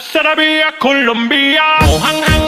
¡Sarabia Colombia! O oh,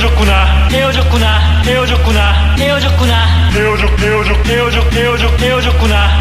헤어졌구나 헤어졌구나 헤어졌구나 헤어졌구나 헤어졌 헤어졌 헤어졌 헤어졌 헤어졌구나